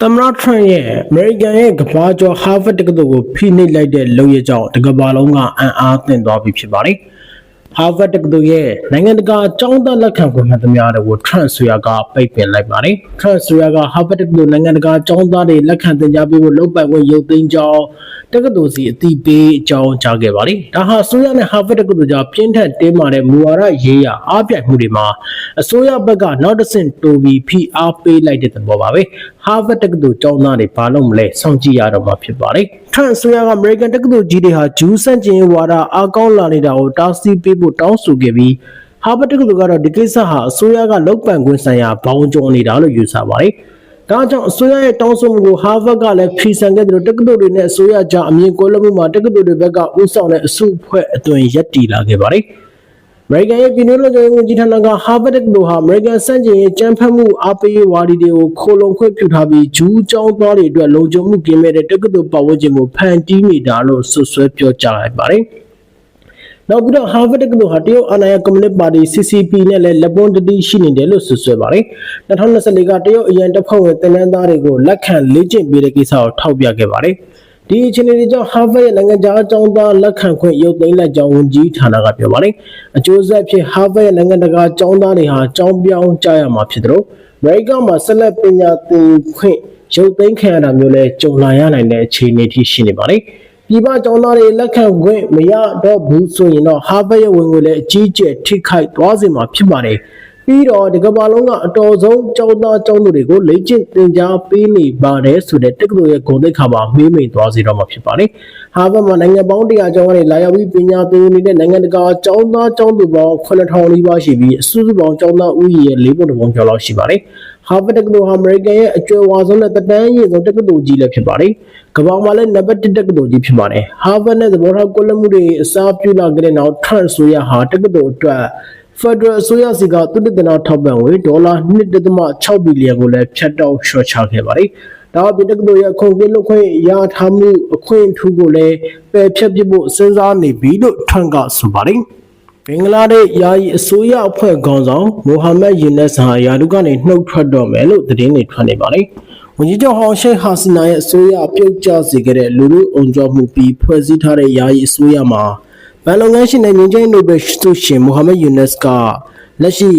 သမ္မတထရန့်ရဲ့အမေရိကန်ရဲ့ကမ္ဘာကျော်ဟာဗတ်တက္ကသိုလ်ကိုဖိနှိပ်လိုက်တဲ့လုပ်ရကြောင်းတကမ္ဘာလုံးကအံ့အားသင့်သွားပြီဖြစ်ပါတယ်။ဟာဗတ်တက္ကသိုလ်ရဲ့နိုင်ငံတကာအကြောင်းသားလက်ခံခွင့်မှတ်သမျှတွေကိုထရန့်ဆိုရကပိတ်ပင်လိုက်ပါတယ်။ထရန့်ဆိုရကဟာဗတ်တက္ကသိုလ်နိုင်ငံတကာအကြောင်းသားတွေလက်ခံသင်ကြားပေးဖို့လုပ်ပိုင်ခွင့်ရုပ်သိမ်းကြောင်းတက္ကသိုလ်စီအတိပေးအကြောင်းကြားခဲ့ပါတယ်။ဒါဟာဆိုရနဲ့ဟာဗတ်တက္ကသိုလ်ကြားပြင်းထန်တင်းမာတဲ့မူဝါဒရေးရာအားပြိုင်မှုတွေမှာအစိုးရဘက်ကနောက်တစ်ဆင့်တိုးပြီးဖိအားပေးလိုက်တဲ့သဘောပါပဲ။ ဟာဗတ်တက္ကသိုလ်ကျောင်းသားတွေဘာလို့မလဲစောင့်ကြည့်ရတော့မှာဖြစ်ပါတယ်။ထရန့်ဆိုရကအမေရိကန်တက္ကသိုလ်ကြီးတွေဟာဂျူးဆန့်ကျင်ရေးဝါဒအားကောင်းလာနေတာကိုတားဆီးပေးဖို့တောင်းဆိုခဲ့ပြီးဟာဗတ်တက္ကသိုလ်ကတော့ဒီကိစ္စဟာအစိုးရကလောက်ပံခွင့်ဆိုင်ရာဘောင်ကျော်နေတာလို့ယူဆပါတယ်။ဒါကြောင့်အစိုးရရဲ့တောင်းဆိုမှုကိုဟာဗတ်ကလည်းဖီဆန်ခဲ့တယ်လို့တက္ကသိုလ်တွေနဲ့အစိုးရကြားအမြင်ကွဲလွဲမှုမှာတက္ကသိုလ်တွေဘက်ကဥဆောင်တဲ့အစုအဖွဲ့အသွင်ရပ်တည်လာခဲ့ပါတယ်။အ မေရိကန်ရဲ့ပြည်နယ်လုံခြုံရေးဝန်ကြီးဌာနကဟာဗတ်တက္ကသိုလ်ဟာအမေရိကန်စန့်ကျင်ရေးကြမ်းဖက်မှုအားပေးရေးဝါဒီတွေကိုခိုလုံခွင့်ပြုထားပြီးဂျူးကျောင်းသားတွေအတွက်လုံခြုံမှုကင်းမဲ့တဲ့တက္ကသိုလ်ပတ်ဝန်းကျင်ကိုဖန်တီးနေတာလို့ဆွဆွဲပြောကြားလိုက်ပါတယ်။နောက်ပြီးတော့ဟာဗတ်တက္ကသိုလ်ဟာတရုတ်အာဏာရကွန်မြူနစ်ပါတီ CCP နဲ့လည်းလက်ပွန်းတတိရှိနေတယ်လို့ဆွဆွဲပါတယ်။2024ကတရုတ်အရန်တပ်ဖွဲ့ဝင်တင်နန်းသားတွေကိုလက်ခံလေ့ကျင့်ပေးတဲ့ကိစ္စကိုထောက်ပြခဲ့ပါတယ်။ ဒီအခြေအနေတွေကြောင့်ဟာဗတ်ရဲ့နိုင်ငံခြားအကြောင်းသားလက်ခံခွင့်ရုပ်သိမ်းလိုက်ကြောင်းဝန်ကြီးဌာနကပြောပါတယ်။အကျိုးဆက်ဖြစ်ဟာဗတ်ရဲ့နိုင်ငံတကာအကြောင်းသားတွေဟာကြောင်းပြောင်းကြရမှာဖြစ်တယ်လို့အမေရိကန်မှာဆက်လက်ပညာသင်ခွင့်ရုပ်သိမ်းခံရတာမျိုးလဲကြုံလာရနိုင်တဲ့အခြေအနေထိရှိနေပါတယ်။ပြည်ပအကြောင်းသားတွေလက်ခံခွင့်မရတော့ဘူးဆိုရင်တော့ဟာဗတ်ရဲ့ဝင်ငွေလည်းအကြီးအကျယ်ထိခိုက်သွားစေမှာဖြစ်ပါတယ်။ ပြီးတော့ဒီကမ္ဘာလုံးကအတော်ဆုံးကျောင်းသားကျောင်းသူတွေကိုလေ့ကျင့်သင်ကြားပေးနေပါတယ်ဆိုတဲ့တက္ကသိုလ်ရဲ့ဂုဏ်သိက္ခာပါမေးမိန်သွားစေတော့မှာဖြစ်ပါတယ်။ဟာဗတ်မှာနိုင်ငံပေါင်း100ကျောင်းကနေလာရောက်ပြီးပညာသင်ယူနေတဲ့နိုင်ငံတကာကျောင်းသားကျောင်းသူပေါင်း9000နီးပါးရှိပြီးအစုစုပေါင်းကျောင်းသားဦးရေရဲ့၄ပုံတစ်ပုံကျော်လောက်ရှိပါတယ်။ဟာဗတ်တက္ကသိုလ်ဟာအမေရိကန်ရဲ့အကျွယ်ဝါဆုံးနဲ့တတန်းရည်ဆုံးတက္ကသိုလ်ကြီးလည်းဖြစ်ပါတယ်။ကမ္ဘာမှာလည်းနံပါတ်1တက္ကသိုလ်ကြီးဖြစ်ပါတယ်။ဟာဗတ်နဲ့သဘောထားကွဲလွဲမှုတွေအစားပြုလာကြတဲ့နောက်ထရန့်ဆိုရဟာတက္ကသိုလ်အတွက် Federal အစိုးရစီကသုတေသနထောက်ပံ့ငွေဒေါ်လာ1.6ဘီလီယံကိုလည်းဖြတ်တောက်လျှော့ချခဲ့ပါတယ်။ဒါအပြင်တက္ကသိုလ်ရဲ့ခုံကင်းလုပ်ခွင့်ရထားမှုအခွင့်အထူးကိုလည်းပယ်ဖျက်ပစ်ဖို့စဉ်းစားနေပြီလို့ထရန့်ကဆိုပါတယ်။ဘင်္ဂလားဒေ့ရှ်ယာယီအစိုးရအဖွဲ့ခေါင်းဆောင်မိုဟာမက်ယူနက်စ်ဟာယာဒုကနေနှုတ်ထွက်တော့မယ်လို့သတင်းတွေထွက်နေပါတယ်။ဝန်ကြီးချုပ်ဟောင်းရှိတ်ဟာစနာရဲ့အစိုးရပြုတ်ကျစေခဲ့တဲ့လူလူအုံကြွမှုပြီးဖွဲ့စည်းထားတဲ့ယာယီအစိုးရမှာ ဘန်လုပ်ငန်းရှင်နဲ့ငင်းချင်းနိုဘယ်ဆုရှင်မိုဟာမက်ယူနက်စ်ကလက်ရှိ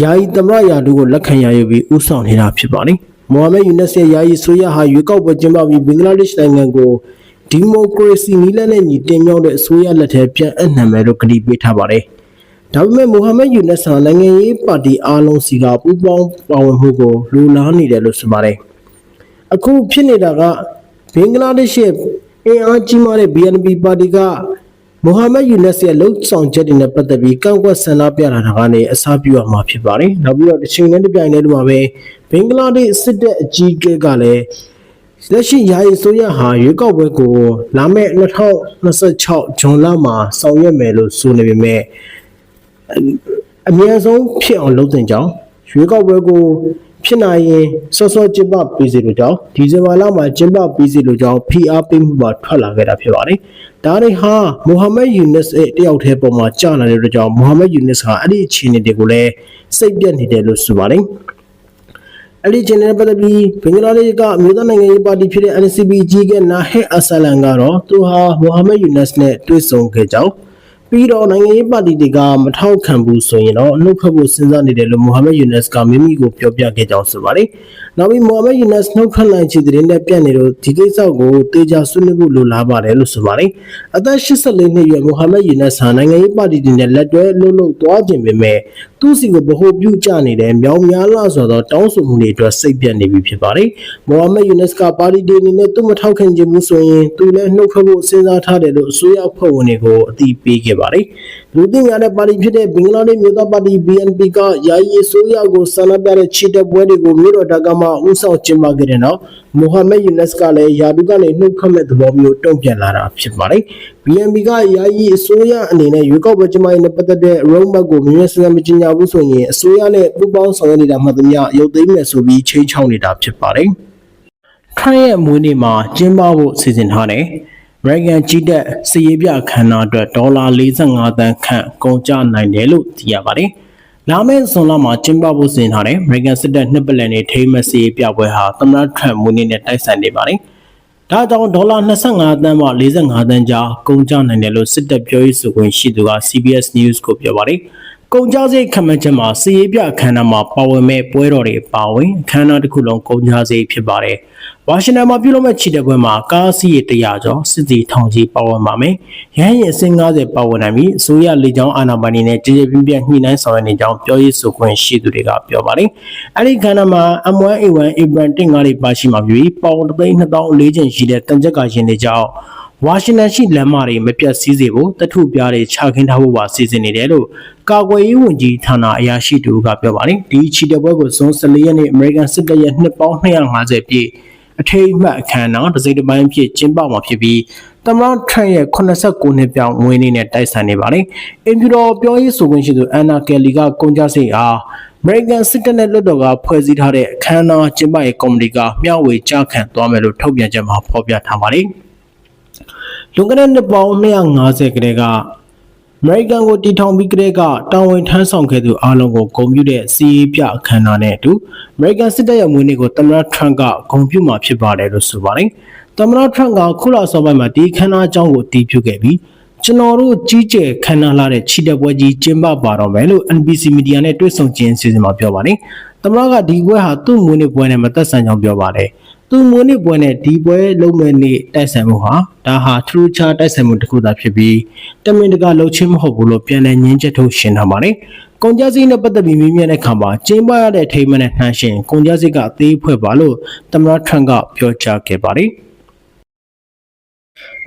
ယာယီသမရယာဒုကိုလက်ခံရယူပြီးဥဆောင်နေတာဖြစ်ပါတယ်။မိုဟာမက်ယူနက်စ်ရဲ့ယာယီဆိုရဟာရွေးကောက်ပွဲကျင်းပပြီးဘင်္ဂလားဒေ့ရှ်နိုင်ငံကိုဒီမိုကရေစီနည်းလမ်းနဲ့ညီတင်မြှောက်တဲ့အစိုးရလက်ထဲပြန်အပ်နှံမယ်လို့ကတိပေးထားပါတယ်။ဒါပေမဲ့မိုဟာမက်ယူနက်စ်ဟာနိုင်ငံရေးပါတီအားလုံးစီကပူးပေါင်းပါဝင်မှုကိုလိုလားနေတယ်လို့ဆိုပါတယ်။အခုဖြစ်နေတာကဘင်္ဂလားဒေ့ရှ်ရဲ့အင်အားကြီးမားတဲ့ BNP ပါတီက မိုဟာမက်ယူနက်စ်ရဲ့လှုပ်ဆောင်ချက်တွေနဲ့ပတ်သက်ပြီးကောက်ကွက်ဆန္ဒပြလာတာကနေအစားပြုရမှာဖြစ်ပါတယ်။နောက်ပြီးတော့တစ်ချိန်နဲ့တစ်ပြိုင်တည်းမှာပဲဘင်္ဂလားဒေ့ရှ်စစ်တပ်အကြီးအကဲကလည်းလက်ရှိယာယီဆိုရဟာရွေးကောက်ပွဲကိုလာမယ့်2026ဇွန်လမှာဆောင်ရွက်မယ်လို့ဆိုနေပေမဲ့အများဆုံးဖြစ်အောင်လုပ်တင်ကြောင်းရွေးကောက်ပွဲကို ဖြစ်နိုင်ရင်စောစောကျင်းပပေးစီလို့ကြောင်းဒီဇင်ဘာလမှာကျင်းပပေးစီလို့ကြောင်းဖိအားပေးမှုပါထွက်လာခဲ့တာဖြစ်ပါတယ်။ဒါတွေဟာမိုဟာမက်ယူနက်စ်ရဲ့တယောက်တည်းပုံမှာကြာလာတဲ့အတွက်ကြောင့်မိုဟာမက်ယူနက်စ်ဟာအဲ့ဒီအခြေအနေတွေကိုလည်းစိတ်ပြတ်နေတယ်လို့ဆိုပါတယ်။အဲ့ဒီချင်းနဲ့ပတ်သက်ပြီးဘင်္ဂလားဒေ့ရှ်ကအမျိုးသားနိုင်ငံရေးပါတီဖြစ်တဲ့ NCP ကြီးကနာဟက်အဆလန်ကတော့သူဟာမိုဟာမက်ယူနက်စ်နဲ့တွေ့ဆုံခဲ့ကြောင်း ပြီးတော့နိုင်ငံရေးပါတီတွေကမထောက်ခံဘူးဆိုရင်တော့အနှုတ်ထွက်ဖို့စဉ်းစားနေတယ်လို့မိုဟာမက်ယူနက်စ်ကမိမိကိုပြောပြခဲ့ကြောင်းဆိုပါတယ်။နောက်ပြီးမိုဟာမက်ယူနက်စ်နှုတ်ထွက်နိုင်ချေတဲ့နဲ့ပြတ်နေလို့ဒီကိစ္စကိုတေချာဆွေးနွေးဖို့လိုလားပါတယ်လို့ဆိုပါတယ်။အသက်84နှစ်အရွယ်မိုဟာမက်ယူနက်စ်ဟာနိုင်ငံရေးပါတီတွေနဲ့လက်တွဲလှုပ်လှုပ်သွားခြင်းပေမဲ့သူ့စီကိုဗဟိုပြုကြနေတဲ့မြောင်များလာဆိုတော့တောင်းဆိုမှုတွေအတွက်စိတ်ပြတ်နေပြီဖြစ်ပါတယ်။မိုဟာမက်ယူနက်စ်ကပါတီတွေအနေနဲ့သူ့မထောက်ခံခြင်းမှုဆိုရင်သူလည်းနှုတ်ထွက်ဖို့စဉ်းစားထားတယ်လို့အစိုးရအဖွဲ့ဝင်တွေကိုအသိပေးခဲ့ပါတယ်။လူသိများတဲ့ပါတီဖြစ်တဲ့ဘင်္ဂလားဒေ့ရှ်မြို့သားပါတီ BNP ကယာယီအစိုးရကိုဆန္ဒပြတဲ့ချီတက်ပွဲတွေကိုမြို့တော်ဒါကာမှာဦးဆောင်ကျင်းပခဲ့တဲ့နောက်မိုဟာမက်ယူနက်စ်ကလည်းယာဒုကနေနှုတ်ခတ်မဲ့သဘောမျိုးတုံ့ပြန်လာတာဖြစ်ပါတယ်။ BNP ကယာယီအစိုးရအနေနဲ့ရွေးကောက်ပွဲကျင်းပရေးနဲ့ပတ်သက်တဲ့ roadmap ကိုမြင်မြင်စံမကျင်ညာဘူးဆိုရင်အစိုးရနဲ့ပူးပေါင်းဆောင်ရွက်နေတာမှတ်သမျှရုပ်သိမ်းမယ်ဆိုပြီးချိန်ချောင်းနေတာဖြစ်ပါတယ်။ထရန့်ရဲ့မွေးနေ့မှာကျင်းပဖို့စီစဉ်ထားတယ်။ American ကြီးတက်စည်ရေးပြခန္ဓာအတွက်ဒေါ်လာ45သန်းခန့်ကုန်ကျနိုင်တယ်လို့သိရပါတယ်။လာမယ့်ဇွန်လမှာကျင်းပဖို့စီစဉ်ထားတဲ့ American စစ်တပ်နှစ်ပတ်လည်နေ့ထိမ်းမစီရေးပြပွဲဟာသမ္မတထရမ့်မူနေနဲ့တိုက်ဆိုင်နေပါတယ်။ဒါကြောင့်ဒေါ်လာ25သန်းမှ45သန်းကြားကုန်ကျနိုင်တယ်လို့စစ်တပ်ပြောရေးဆိုခွင့်ရှိသူက CBS News ကိုပြောပါတယ်။ကုန်ကျစရိတ်ခန့်မှန်းချက်မှာစီရေးပြအခမ်းအနားမှာပါဝင်မဲ့ပွဲတော်တွေပါဝင်အခမ်းအနားတစ်ခုလုံးကုန်ကျစရိတ်ဖြစ်ပါတယ်။ ဝါရှင်တန်မှာပြုလုပ်မဲ့ချီတဲ့ပွဲမှာကားစီးရေ100ကျော်စစ်သည်ထောင်ကြီးပါဝင်ပါမယ်။ရဟန်းရင်အစင်း90ပါဝင်နိုင်ပြီးအစိုးရလေကြောင်းအာဏာပိုင်တွေနဲ့ကြေကြေပြင်းပြင်းညှိနှိုင်းဆောင်ရွက်နေကြောင်းပြောရေးဆိုခွင့်ရှိသူတွေကပြောပါတယ်။အဲဒီခန္ဓာမှာ M1A1 Abrams တင်ကားတွေပါရှိမှာပြီးပေါင်3,200လေးကျင်ရှိတဲ့တန်ကြပ်ကာရှင်တွေကြောင့်ဝါရှင်တန်ရှိလမ်းမတွေမပြတ်စည်းစေဖို့တထုပြားတွေချခင်းထားဖို့ပါစီစဉ်နေတယ်လို့ကာကွယ်ရေးဝန်ကြီးဌာနအရာရှိတူကပြောပါတယ်။ဒီချီတဲ့ပွဲကိုဇွန်14ရက်နေ့အမေရိကန်စစ်တပ်ရဲ့နှစ်ပေါင်း250ပြည့် အထိမ်းအမှတ်အခမ်းအနားတစ်စိတ်တစ်ပိုင်းဖြစ်ကျင်းပမှာဖြစ်ပြီးသမ္မတထရန့်ရဲ့89နှစ်ပြောင်းငွေနေ့နဲ့တိုက်ဆိုင်နေပါတယ်။အင်ဖြူတော်ပြောရေးဆိုခွင့်ရှိသူအန်နာကယ်လီကကုန်ကြစိတ်အားအမေရိကန်စစ်တပ်နဲ့လွှတ်တော်ကဖွဲ့စည်းထားတဲ့အခမ်းအနားကျင်းပရေးကော်မတီကမျှဝေကြားခံသွားမယ်လို့ထုတ်ပြန်ချက်မှာဖော်ပြထားပါတယ်။လွန်ခဲ့တဲ့နှစ်ပေါင်း250ကတည်းက အမေရိကန်ကိုတီထောင်ပြီးကတည်းကတာဝန်ထမ်းဆောင်ခဲ့သူအားလုံးကိုဂုဏ်ပြုတဲ့စီးရီးပြအခမ်းအနားနဲ့အတူအမေရိကန်စစ်တပ်ရဲ့မွေးနေ့ကိုသမ္မတထရန့်ကဂုဏ်ပြုမှာဖြစ်ပါတယ်လို့ဆိုပါတယ်။သမ္မတထရန့်ကခုလအစောပိုင်းမှာဒီအခမ်းအနားအကြောင်းကိုအတည်ပြုခဲ့ပြီးကျွန်တော်တို့ကြီးကျယ်ခမ်းနားလာတဲ့ချီတက်ပွဲကြီးကျင်းပပါတော့မယ်လို့ NBC မီဒီယာနဲ့တွေ့ဆုံခြင်းစီစဉ်မှာပြောပါတယ်။သမ္မတကဒီပွဲဟာသူ့မွေးနေ့ပွဲနဲ့မသက်ဆိုင်ကြောင်းပြောပါတယ်။ သူမွေးနေ့ပွဲနဲ့ဒီပွဲလုံးမဲ့နေ့တိုက်ဆိုင်မှုဟာဒါဟာထရူချာတိုက်ဆိုင်မှုတစ်ခုသာဖြစ်ပြီးတမင်တကာလှုပ်ချင်းမဟုတ်ဘူးလို့ပြန်လည်ညင်းချက်ထုတ်ရှင်းထားပါတယ်။ကုန်ကြစည်နဲ့ပတ်သက်ပြီးမြင်းမြတဲ့ခါမှာကျင်းပရတဲ့ထိမ်းမနဲ့နှမ်းရှင်ကုန်ကြစည်ကအသေးဖွဲ့ပါလို့သမ္မတထရန့်ကပြောကြားခဲ့ပါတယ်။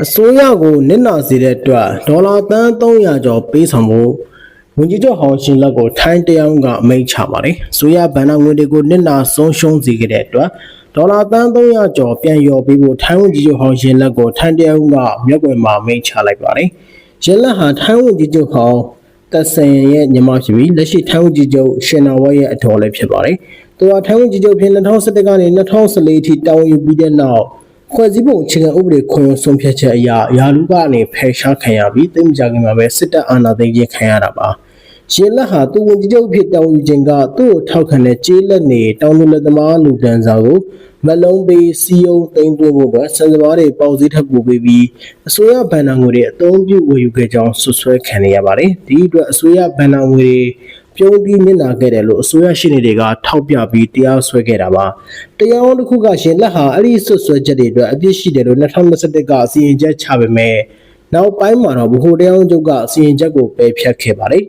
အစိုးရကိုနစ်နာစေတဲ့အတွက်ဒေါ်လာသန်း300ကျော်ပေးဆောင်ဖို့ ဝန်ကြီးချုပ်ဟောင်းရှင်လက်ကိုထိုင်းတရားရုံးကအမိန့်ချပါတယ်။ဆိုရဗန်နာငွေတွေကိုနစ်နာဆုံးရှုံးစေခဲ့တဲ့အတွက်ဒေါ်လာသန်း300ကျော်ပြန်လျော်ပေးဖို့ထိုင်းဝန်ကြီးချုပ်ဟောင်းရှင်လက်ကိုထိုင်းတရားရုံးကမြက်ွယ်မှာမိန့်ချလိုက်ပါတယ်။ရှင်လက်ဟာထိုင်းဝန်ကြီးချုပ်ဟောင်းသက်ဆန်ရဲ့ညီမဖြစ်ပြီးလက်ရှိထိုင်းဝန်ကြီးချုပ်ရှင်နာဝတ်ရဲ့အတော်လည်းဖြစ်ပါတယ်။သူကထိုင်းဝန်ကြီးချုပ်ဖြစ်2017ကနေ2014အထိတာဝန်ယူပြီးတဲ့နောက် ဖွဲ့စည်းပုံအခြေခံဥပဒေခွင့်ဆုံးဖြတ်ချက်အရယာလူကနေဖယ်ရှားခံရပြီးတိတ်မကြခင်မှာပဲစစ်တပ်အာဏာသိမ်းခြင်းခံရတာပါရှင်လက်ဟာသူဝန်ကြီးချုပ်ဖြစ်တောင်းယူခြင်းကသူ့ကိုထောက်ခံတဲ့ကျေးလက်နေတောင်းလူလက်သမားလူဒန်းစာကိုမလုံးပေးစီယုံသိမ်းသွင်းဖို့အတွက်စံစမားတွေပေါစည်းထပ်ပို့ပေးပြီးအစိုးရဗန်နာငွေတွေအသုံးပြုဝယ်ယူခဲ့ကြောင်းဆွဆွဲခံရပါတယ်ဒီအတွက်အစိုးရဗန်နာငွေတွေ ပြုံးပြီးနစ်နာခဲ့တယ်လို့အစိုးရရှိနေတွေကထောက်ပြပြီးတရားစွဲခဲ့တာပါတရားဝန်တစ်ခုကရှင်လက်ဟာအဲ့ဒီဆွဆွဲချက်တွေအတွက်အပြစ်ရှိတယ်လို့2021ကအစီရင်ချက်ချပေမဲ့နောက်ပိုင်းမှာတော့ဗဟိုတရားဝန်ချုပ်ကအစီရင်ချက်ကိုပယ်ဖျက်ခဲ့ပါတယ်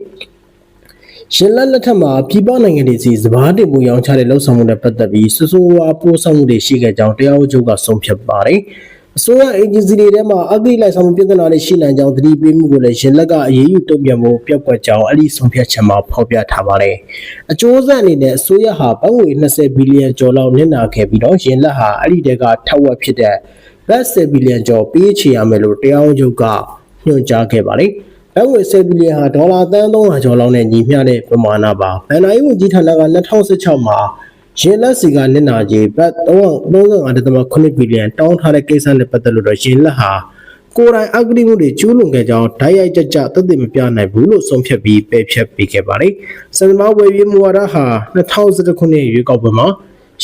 ရှင်လက်လက်ထက်မှာပြည်ပနိုင်ငံတွေစီစဘာတင်မှုရောင်းချတဲ့လှုပ်ဆောင်မှုနဲ့ပတ်သက်ပြီးစစိုးဝါပိုးဆောင်မှုတွေရှိခဲ့ကြောင်းတရားဝန်ချုပ်ကဆုံးဖြတ်ပါတယ် အစိုးရအေဂျင်စီတွေထဲမှာအဂိလိုက်ဆောင်မှုပြဿနာတွေရှိနိုင်ကြောင်းသတိပေးမှုကိုလည်းရင်လက်ကအရေးယူတုံ့ပြန်မှုပြက်ကွက်ကြောင်းအဲ့ဒီဆုံးဖြတ်ချက်မှာဖော်ပြထားပါတယ်။အကျိုးဆက်အနေနဲ့အစိုးရဟာဘတ်ငွေ20ဘီလီယံကျော်လောက်နစ်နာခဲ့ပြီးတော့ရင်လက်ဟာအဲ့ဒီတဲကထက်ဝက်ဖြစ်တဲ့ဘတ်10ဘီလီယံကျော်ပေးချေရမယ်လို့တရားဝန်ချုပ်ကညွှန်ကြားခဲ့ပါတယ်။ဘတ်ငွေ10ဘီလီယံဟာဒေါ်လာသန်း300ကျော်လောက်နဲ့ညီမျှတဲ့ပမာဏပါ။ဗန်နာယီဝန်ကြီးဌာနက2016မှာ ရင်လက်စီကနစ်နာကြီးဘတ်335.8ဘီလီယံတောင်းထားတဲ့ကိစ္စနဲ့ပတ်သက်လို့တော့ရင်လက်ဟာကိုယ်တိုင်အဂတိမှုတွေကျူးလွန်ခဲ့ကြောင်းဓာတ်ရိုက်ကြကြသက်သေမပြနိုင်ဘူးလို့ဆုံးဖြတ်ပြီးပယ်ဖြတ်ပေးခဲ့ပါတယ်။စံမဝယ်ရေးမူဝါဒဟာ2011ခုနှစ်ရွေးကောက်ပွဲမှာ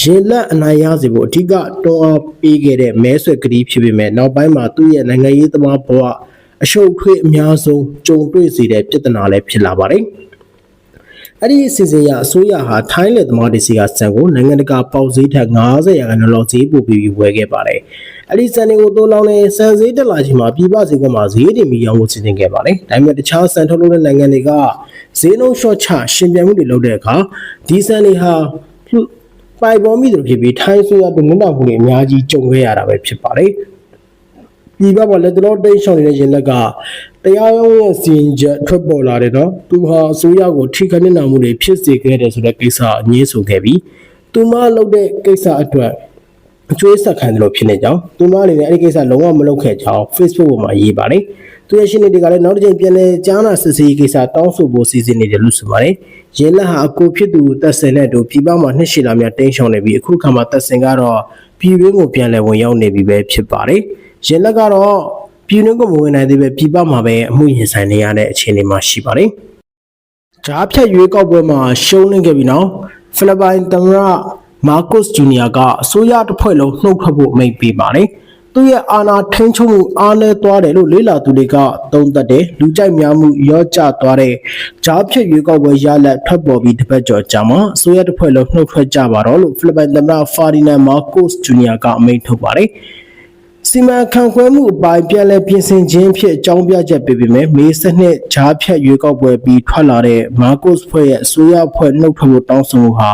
ရင်လက်အနိုင်ရစေဖို့အထူးကတွန်းအားပေးခဲ့တဲ့မဲဆွယ်ကတိဖြစ်ပေမဲ့နောက်ပိုင်းမှာသူ့ရဲ့နိုင်ငံရေးသမားဘဝအရှုပ်ထွေးအများဆုံးကြုံတွေ့စေတဲ့ပြဿနာလည်းဖြစ်လာပါတယ်။ အဲ့ဒီအစီအစဉ်ရအစိုးရဟာထိုင်းလက်သမားတွေစီကစံကိုနိုင်ငံတကာပေါက်ဈေးထက်90ရာခိုင်နှုန်းလောက်ဈေးပို့ပြီးဝယ်ခဲ့ပါတယ်။အဲ့ဒီစံတွေကိုတိုးလောင်းနေစံဈေးတက်လာချိန်မှာပြည်ပဈေးကွက်မှာဈေးတင်ပြီးရောင်းဖို့စီစဉ်ခဲ့ပါတယ်။ဒါပေမဲ့တခြားစံထုတ်လုပ်တဲ့နိုင်ငံတွေကဈေးနှုန်း short ချရှင်ပြိုင်မှုတွေလုပ်တဲ့အခါဒီစံတွေဟာပိုင်ပေါ်မိတယ်ဖြစ်ပြီးထိုင်းဆိုရတဲ့နစ်နာမှုတွေအများကြီးကြုံခဲ့ရတာပဲဖြစ်ပါတယ်။ ဒီဘက်မှာလက်တော်တိတ်ရှောင်နေတဲ့ရင်လက်ကတရားရုံးရဲ့စီရင်ချက်ထွက်ပေါ်လာတယ်နော်သူဟာအစိုးရကိုထိခိုက်နေတာမှုတွေဖြစ်စေခဲ့တယ်ဆိုတဲ့ကိစ္စအငြင်းဆိုခဲ့ပြီးသူမလုပ်တဲ့ကိစ္စအတွက်အကျွေးဆက်ခံတယ်လို့ဖြစ်နေကြောင်းသူမအနေနဲ့အဲ့ဒီကိစ္စလုံးဝမလုပ်ခဲ့ကြောင်း Facebook ပေါ်မှာရေးပါတယ်သူရဲ့ရှင်းနေတွေကလည်းနောက်တစ်ချိန်ပြန်လဲကြားနာစစ်ဆေးရေးကိစ္စတောင်းဆိုဖို့စီစဉ်နေတယ်လို့ဆိုပါတယ်။ရင်းလက်ဟာအကိုဖြစ်သူတက်ဆင်တဲ့တို့ပြည်ပမှာနှစ်ရှည်လာများတင်းရှောင်နေပြီးအခုခါမှာတက်ဆင်ကတော့ ပြည်ရင်းကိုပြန်လဲဝင်ရောက်နေပြီပဲဖြစ်ပါတယ်။ရင်လက်ကတော့ပြည်နှင်းကိုမဝင်နိုင်သေးပဲပြည်ပမှာပဲအမှုရင်ဆိုင်နေရတဲ့အခြေအနေမှာရှိပါတယ်ဂျားဖြတ်ရွေးကောက်ပွဲမှာရှုံးနေခဲ့ပြီနော်ဖိလစ်ပိုင်သမ္မတမာကုစ်ဂျူနီယာကအစိုးရတစ်ဖွဲ့လုံးနှုတ်ထွက်ဖို့အမိန့်ပေးပါတယ် သူရဲ့အာဏာထိန်းချုပ်မှုအားနည်းသွားတယ်လို့လေးလာသူတွေကသုံးသပ်တယ်လူကြိုက်များမှုရော့ကျသွားတဲ့ဂျားဖြတ်ရွေးကောက်ပွဲရလဒ်ထွက်ပေါ်ပြီးတစ်ပတ်ကျော်ကြာမှာအစိုးရတစ်ဖွဲ့လုံးနှုတ်ထွက်ကြပါတော့လို့ဖိလစ်ပိုင်သမ္မတဖာဒီနန်မာကုစ်ဂျူနီယာကအမိန့်ထုတ်ပါတယ် စီမံခန့်ခွဲမှုအပိုင်းပြန်လည်ပြင်ဆင်ခြင်းဖြစ်အကြောင်းပြချက်ပေးပေမဲ့မေစနစ်ဂျားဖြတ်ရွေးကောက်ပွဲပြီးထွက်လာတဲ့မာကုစ်ဖွဲ့ရဲ့အစိုးရဖွဲ့နှုတ်ထွက်ဖို့တောင်းဆိုမှုဟာ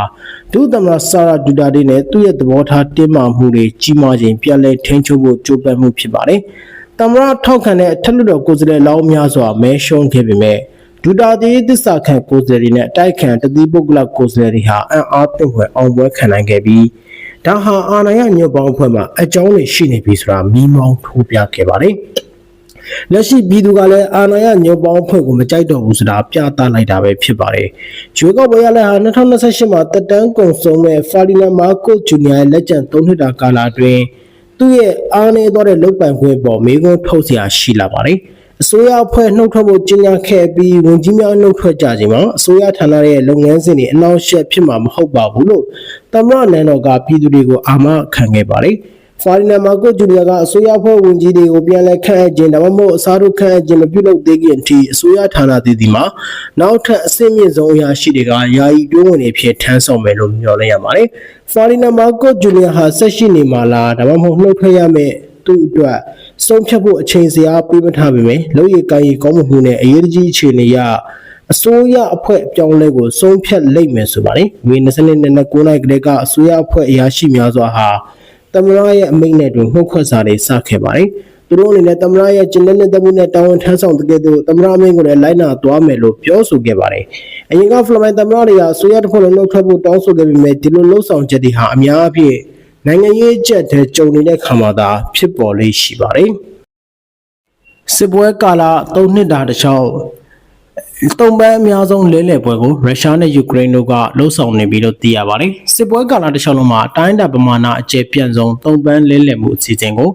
ဒုသမ္မတဆာရာဒူတာတေနဲ့သူ့ရဲ့သဘောထားတင်းမာမှုတွေကြီးမားခြင်းပြန်လည်ထိန်းချုပ်ဖို့ကြိုးပမ်းမှုဖြစ်ပါတယ်။သမ္မတထောက်ခံတဲ့အထက်လွှတ်တော်ကိုယ်စားလှယ်လောင်းများစွာမဲရှုံးခဲ့ပေမဲ့ဒူတာတေသစ္စာခံကိုယ်စားလှယ်တွေနဲ့အတိုက်ခံတတိပုဂ္ဂလကိုယ်စားလှယ်တွေဟာအံ့အားသင့်ဖွယ်အောင်ပွဲခံနိုင်ခဲ့ပြီး ဒါဟာအာဏာရညွတ်ပေါင်းအဖွဲ့မှာအကြောင်းတွေရှိနေပြီဆိုတာမိမောင်းထိုးပြခဲ့ပါတယ်။လက်ရှိပြည်သူကလည်းအာဏာရညွတ်ပေါင်းအဖွဲ့ကိုမကြိုက်တော့ဘူးဆိုတာပြသလိုက်တာပဲဖြစ်ပါတယ်။ဂျွေကောက်ပွဲရလက်ဟာ2028မှာတက်တန်းကုန်ဆုံးမဲ့ဖာဒီနာမာကိုဂျူနီယာရဲ့လက်ကျန်3နှစ်တာကာလအတွင်းသူ့ရဲ့အားနည်းသွားတဲ့လုတ်ပိုင်ခွင့်ပေါ်မေးခွန်းထုတ်เสียရှိလာပါတယ်။ အစိုးရအဖွဲ့နှုတ်ထွက်ဖို့ကြေညာခဲ့ပြီးဝန်ကြီးများနှုတ်ထွက်ကြခြင်းမှာအစိုးရဌာနရဲ့လုပ်ငန်းစဉ်တွေအနောက်ရှက်ဖြစ်မှာမဟုတ်ပါဘူးလို့သမ္မတနန်တော်ကပြည်သူတွေကိုအာမခံခဲ့ပါတယ်။ဖာရီနာမာကိုဂျူနီယာကအစိုးရဖွဲ့ဝန်ကြီးတွေကိုပြန်လည်ခန့်အပ်ခြင်းဒါမှမဟုတ်အစားထိုးခန့်အပ်ခြင်းမပြုလုပ်သေးခင်အထိအစိုးရဌာနတည်တည်မှာနောက်ထပ်အဆင့်မြင့်ဆုံးအရာရှိတွေကယာယီတွင်းဝင်တွေဖြစ်ထမ်းဆောင်မယ်လို့မျှော်လင့်ရပါတယ်။ဖာရီနာမာကိုဂျူနီယာဟာဆက်ရှိနေမှာလားဒါမှမဟုတ်နှုတ်ထွက်ရမယ့် သူ့အတွက်ဆုံးဖြတ်ဖို့အချိန်စရာပေးမထားပေမဲ့လုံရကိုင်းရီကောင်းမှုနဲ့အရေးကြီးအခြေအနေရအစိုးရအဖွဲ့အပြောင်းလဲကိုဆုံးဖြတ်လိုက်မယ်ဆိုပါတယ်။ဝေ22နှစ်နဲ့9နိုင်ကလေးကအစိုးရအဖွဲ့အရာရှိများစွာဟာတမရရဲ့အမိန့်နဲ့တူနှုတ်ခွက်စာတွေစခဲ့ပါတယ်။သူတို့အနေနဲ့တမရရဲ့ကျင်းတဲ့တမှုနဲ့တာဝန်ထမ်းဆောင်တဲ့ကဲ့သို့တမရအမိန့်ကိုလည်းလိုက်နာသွားမယ်လို့ပြောဆိုခဲ့ပါတယ်။အရင်ကဖလိုမိုင်တမရတွေကအစိုးရတစ်ခုလုံးနှုတ်ထွက်ဖို့တောင်းဆိုခဲ့ပေမဲ့ဒီလိုလှုပ်ဆောင်ချက်တွေဟာအများအပြား နိုင်ငံရေးချက်တဲ့ကြုံနေတဲ့ခါမှာသာဖြစ်ပေါ်လေးရှိပါတယ်။စစ်ပွဲကာလ3နှစ်တာတခြားတုံပန်းအများဆုံးလဲလှယ်ပွဲကိုရုရှားနဲ့ယူကရိန်းတို့ကလှုပ်ဆောင်နေပြီလို့သိရပါတယ်။စစ်ပွဲကာလတစ်လျှောက်လုံးမှာအတိုင်းအတာပမာဏအကျယ်ပြန့်ဆုံးတုံပန်းလဲလှယ်မှုအစီအစဉ်ကို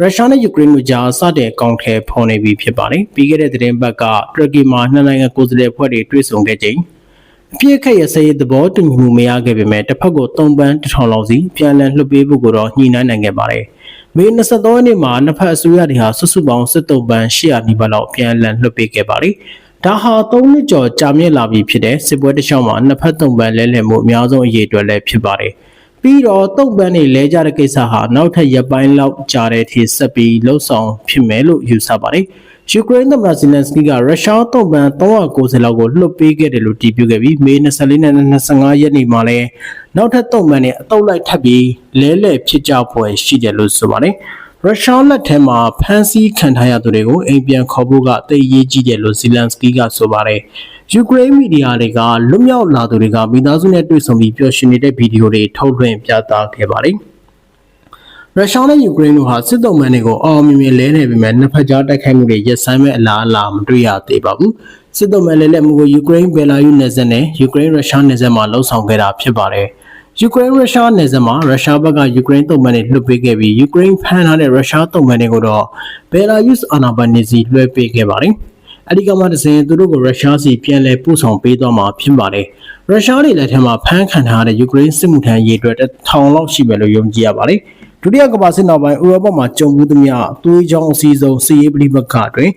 ရုရှားနဲ့ယူကရိန်းတို့ကြားစတဲ့အကောင့်ထဲဖော်နေပြီဖြစ်ပါတယ်။ပြီးခဲ့တဲ့သတင်းပတ်ကတူရကီမှာနှစ်နိုင်ငံကိုယ်စားလှယ်ဖွဲ့တွေတွေ့ဆုံခဲ့ချိန် အပြည့်ခက်ရစရေးသဘောတူညီမှုမရခဲ့ပေမဲ့တစ်ဖက်ကိုတုံပန်းတစ်ထောင်လောက်စီပြန်လည်လွှတ်ပေးဖို့ကိုတော့ညှိနှိုင်းနိုင်ခဲ့ပါတယ်။မေ23ရက်နေ့မှာနှစ်ဖက်အစိုးရတွေဟာစုစုပေါင်းစစ်တုံပန်း800နီးပါးလောက်ပြန်လည်လွှတ်ပေးခဲ့ပါတယ်။ဒါဟာ3နှစ်ကျော်ကြာမြင့်လာပြီဖြစ်တဲ့စစ်ပွဲတစ်လျှောက်မှာနှစ်ဖက်တုံပန်းလဲလှယ်မှုအများဆုံးအရေးအတွက်လည်းဖြစ်ပါတယ်။ပြီးတော့တုံပန်းတွေလဲကြတဲ့ကိစ္စဟာနောက်ထပ်ရပ်ပိုင်းလောက်ကြာတဲ့အထိဆက်ပြီးလှုပ်ဆောင်ဖြစ်မယ်လို့ယူဆပါတယ်။ ယူကရိန်းသမ္မတဇီလန်စကီကရုရှားတုံ့ပြန်390လောက်ကိုလွှတ်ပေးခဲ့တယ်လို့တည်ပြုခဲ့ပြီးမေ24နဲ့25ရက်နေ့မှာလည်းနောက်ထပ်တုံ့ပြန်နဲ့အတုပ်လိုက်ထပ်ပြီးလဲလှယ်ဖြစ်ကြပွဲရှိတယ်လို့ဆိုပါတယ်ရုရှားလက်ထက်မှာဖမ်းဆီးခံထားရသူတွေကိုအိမ်ပြန်ခေါ်ဖို့ကတိတ်ရေးကြီးတယ်လို့ဇီလန်စကီကဆိုပါတယ်ယူကရိန်းမီဒီယာတွေကလွတ်မြောက်လာသူတွေကမိသားစုနဲ့တွေ့ဆုံပြီးပျော်ရွှင်နေတဲ့ဗီဒီယိုတွေထုတ်လွှင့်ပြသခဲ့ပါတယ် ရုရှားနဲ့ယူကရိန်းတို့ဟာစစ်တုံးမှန်တွေကိုအောင်မြင်မြင်လဲနေပေမဲ့နှစ်ဖက်ကြားတိုက်ခိုက်မှုတွေရပ်ဆိုင်းမဲ့အလားအလာမတွေ့ရသေးပါဘူးစစ်တုံးမှန်လဲလက်မှုကိုယူကရိန်းဘယ်လာရုနယ်စပ်နဲ့ယူကရိန်းရုရှားနယ်စပ်မှာလှုံ့ဆော်ခဲ့တာဖြစ်ပါတယ်ယူကရိန်းရုရှားနယ်စပ်မှာရုရှားဘက်ကယူကရိန်းတုံ့ပြန်တွေလွှတ်ပေးခဲ့ပြီးယူကရိန်းဖမ်းထားတဲ့ရုရှားတုံ့ပြန်တွေကိုတော့ဘယ်လာရုစ်အာဏာပိုင်တွေစီလွှဲပေးခဲ့ပါတယ်အဲဒီကမှတစ်စင်သူတို့ကိုရုရှားစီပြန်လည်ပို့ဆောင်ပေးသွားမှာဖြစ်ပါတယ်ရုရှားတွေလက်ထက်မှာဖမ်းခံထားတဲ့ယူကရိန်းစစ်မှုထမ်းရေးအတွက်ထောင်လောက်ရှိမယ်လို့ယုံကြည်ရပါတယ် ဒုတိယကမ္ဘာစစ်နောက်ပိုင်းဥရောပမှာကြုံဘူးသမျှသွေးကြောင်းအစည်းဆုံးစီးရေးပဋိပက္ခတွင်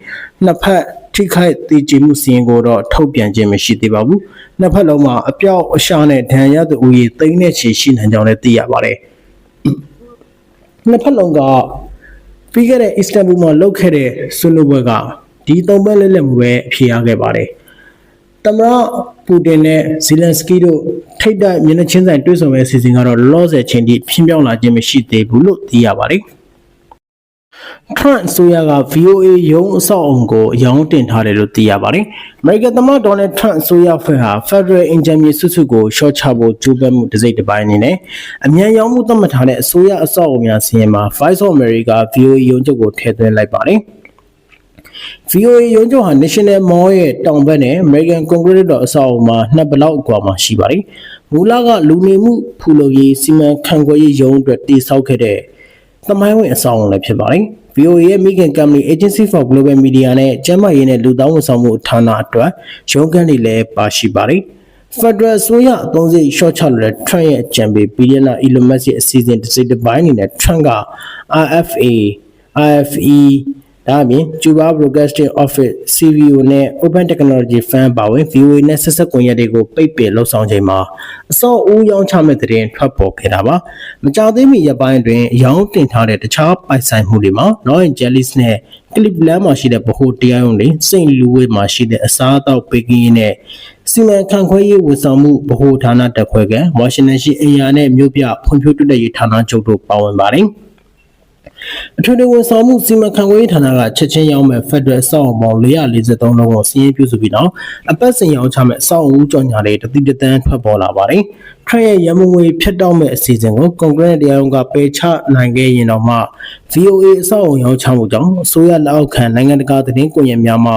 နှစ်ဖက်ထိခိုက်တည်ကြည်မှုစီရင်ကိုတော့ထုတ်ပြန်ခြင်းမရှိသေးပါဘူးနှစ်ဖက်လုံးမှာအပြောက်အရှာနဲ့ဒဏ်ရာသူဦးရေသိန်းနဲ့ချီရှိနိုင်ကြောင်းလည်းသိရပါတယ်နှစ်ဖက်လုံးကပြီးခဲ့တဲ့အစ္စတန်ဘူမှာလုပ်ခဲ့တဲ့ဆွေးနွေးပွဲကဒီသုံးပွဲလက်လက်မှုပဲအဖြေရခဲ့ပါတယ် သမ္မတပူတင်နဲ့ဇီလန်စကီတို့ထိတ်တိုက်မျက်နှာချင်းဆိုင်တွေ့ဆုံမဲ့အစီအစဉ်ကတော့လောဆယ်ချိန်ထိဖြင်းပြောင်းလာခြင်းမရှိသေးဘူးလို့သိရပါတယ်။ Trump အစိုးရက VOA ရုံးအဆောက်အုံကိုအယောင်းတင်ထားတယ်လို့သိရပါတယ်။ American သမ္မတ Donald Trump အစိုးရဖွဲ့ဟာ Federal Engineer စုစုကိုရှော့ချဖို့ကြိုးပမ်းမှုတစ်စိတ်တစ်ပိုင်းအနေနဲ့အမြန်ရောင်းမှုသတ်မှတ်ထားတဲ့အစိုးရအဆောက်အုံများစီရင်မှာ Voice of America VOA ရုံးချုပ်ကိုထည့်သွင်းလိုက်ပါတယ်။ VOA ရုံးချုပ်ဟာ National Mall ရဲ့တောင်ဘက်နဲ့ American Congress တော်အဆောက်အအုံမှာနှစ်ဘလောက်အကွာမှာရှိပါတယ်။မူလကလူနေမှုဖူလုံရေးစီမံခန့်ခွဲရေးရုံးအတွက်တည်ဆောက်ခဲ့တဲ့သမိုင်းဝင်အဆောက်အအုံလည်းဖြစ်ပါတယ်။ VOA ရဲ့ Migan Company Agency for Global Media နဲ့ကျန်းမာရေးနဲ့လူသားဝန်ဆောင်မှုဌာနအတွက်ရုံးခန်းတွေလည်းပါရှိပါတယ်။ Federal ဆိုရအသုံးစရိတ် short ချလို့တဲ့ Trump ရဲ့အကြံပေးဘီလီယံနာ Elon Musk ရဲ့အစီအစဉ်တစ်စိတ်တစ်ပိုင်းအနေနဲ့ Trump က RFA RFE ဒါအပြင် Cuba Broadcasting Office CVO နဲ့ Open Technology Fund ပါဝင် VOA နဲ့ဆက်ဆက်ကွန်ရက်တွေကိုပိတ်ပင်လှုပ်ဆောင်ချိန်မှာအစောအဦးရောင်းချမဲ့တဲ့ရင်ထွက်ပေါ်ခဲ့တာပါ။မကြသေးမီရက်ပိုင်းတွင်အရောင်းတင်ထားတဲ့တခြားပိုင်ဆိုင်မှုတွေမှာ Los Angeles နဲ့ Cleveland မှာရှိတဲ့ဗဟိုတရားရုံးတွေစိန့်လူဝေးမှာရှိတဲ့အစားအသောက်ပေကင်းနဲ့စီမံခန့်ခွဲရေးဝန်ဆောင်မှုဗဟိုဌာနတက်ခွဲကဝါရှင်တန်ရှိအရာနဲ့မြို့ပြဖွံ့ဖြိုးတိုးတက်ရေးဌာနချုပ်တို့ပါဝင်ပါတယ်။ အထွေထွေဝန်ဆောင်မှုစီမံခန့်ခွဲရေးဌာနကချက်ချင်းရောင်းမဲ့ Federal စောင့်ပေါင်း443လုံးကိုစီးရင်ပြုစုပြီးတော့အပတ်စဉ်ရောင်းချမဲ့စောင့်ဦးကြော်ညာတွေတတိတသန်းထွက်ပေါ်လာပါတယ်။ထရရဲ့ရမငွေဖြတ်တောက်မဲ့အစီအစဉ်ကိုကွန်ဂရက်တရားရုံးကပယ်ချနိုင်ခဲ့ရင်တော့မှ VOA အစောင့်အုံရောင်းချမှုကြောင့်အစိုးရလက်အောက်ခံနိုင်ငံတကာသတင်းကွန်ရက်များမှ